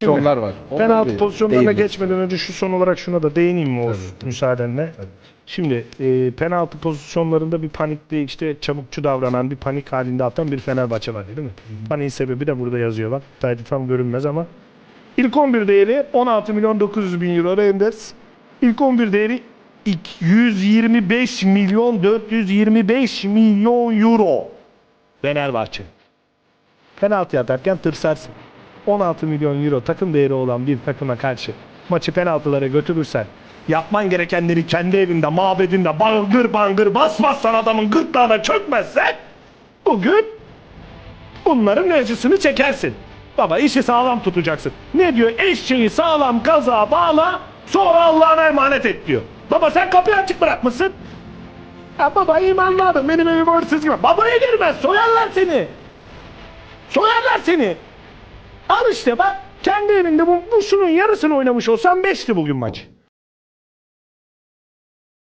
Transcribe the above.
Pozisyonlar var. Penaltı pozisyonlarına geçmeden önce şu son olarak şuna da değineyim mi Oğuz müsaadenle? Şimdi e, penaltı pozisyonlarında bir panikli işte çabukçu davranan bir panik halinde atan bir Fenerbahçe var değil mi? Paniğin sebebi de burada yazıyor bak. Belki tam görünmez ama. İlk 11 değeri 16 milyon 900 bin euro Renders. İlk 11 değeri 125 milyon 425 milyon euro. Fenerbahçe. Penaltı atarken tırsarsın. 16 milyon euro takım değeri olan bir takıma karşı maçı penaltılara götürürsen yapman gerekenleri kendi evinde, mabedinde bangır bangır basmazsan adamın gırtlağına çökmezsen bugün bunların acısını çekersin. Baba işi sağlam tutacaksın. Ne diyor? Eşeği sağlam kaza bağla sonra Allah'ına emanet et diyor. Baba sen kapıyı açık bırakmışsın. Ya baba imanlı adam benim evim hırsız gibi. Babaya girmez soyarlar seni. Soyarlar seni. Al işte bak kendi evinde bu, bu şunun yarısını oynamış olsan 5'ti bugün maç.